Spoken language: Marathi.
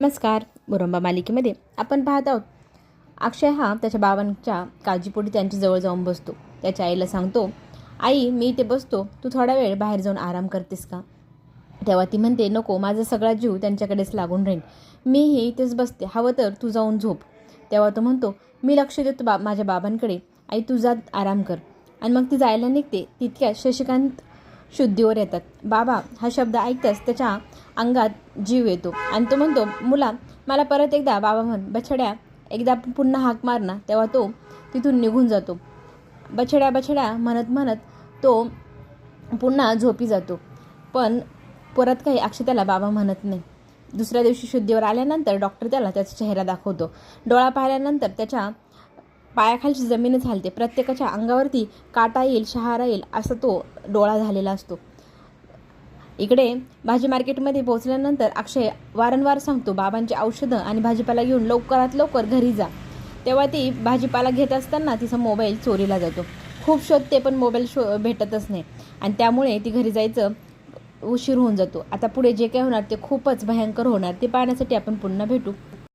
नमस्कार मुरंबा मालिकेमध्ये आपण पाहत आहोत. अक्षय हा त्याच्या बाबांच्या काळजीपोटी त्यांच्या जवळ जाऊन बसतो. त्याच्या आईला सांगतो आई मी इथे बसतो. तू थोडा वेळ बाहेर जाऊन आराम करतेस का? तेव्हा ती म्हणते नको माझा सगळा जीव त्यांच्याकडेच लागून राहील मीही इथेच बसते. हवं तर तू जाऊन झोप. तेव्हा तो म्हणतो मी लक्ष देतो बा माझ्या बाबांकडे. आई तू जात आराम कर. आणि मग ती जायला निघते. तितक्या शशिकांत शुद्धीवर येतात. बाबा हा शब्द ऐकताच त्याच्या अंगात जीव येतो. आणि तो म्हणतो मुला मला परत एकदा बाबा म्हण बछड्या एकदा पुन्हा हाक मार ना तेव्हा तो तिथून निघून जातो. बछड्या बछड्या म्हणत म्हणत तो पुन्हा झोपी जातो. पण परत काही अक्षताला बाबा म्हणत नाही. दुसऱ्या दिवशी शुद्धीवर आल्यानंतर डॉक्टर त्याला त्याचा चेहरा दाखवतो. डोळा पाहिल्यानंतर त्याच्या पायाखालची जमीनच हलते प्रत्येकाच्या अंगावरती काटा येईल शहारा येईल असा तो डोळा झालेला असतो. इकडे भाजी मार्केटमध्ये पोहोचल्यानंतर अक्षय वारंवार सांगतो बाबांची औषधं आणि भाजीपाला घेऊन लवकरात लवकर घरी जा. तेव्हा ती भाजीपाला घेत असताना तिचा मोबाईल चोरीला जातो. खूप शोधते पण मोबाईल शो भेटतच नाही. आणि त्यामुळे ती घरी जायचं उशीर होऊन जातो. आता पुढे जे काय होणार ते खूपच भयंकर होणार. ते पाहण्यासाठी आपण पुन्हा भेटू.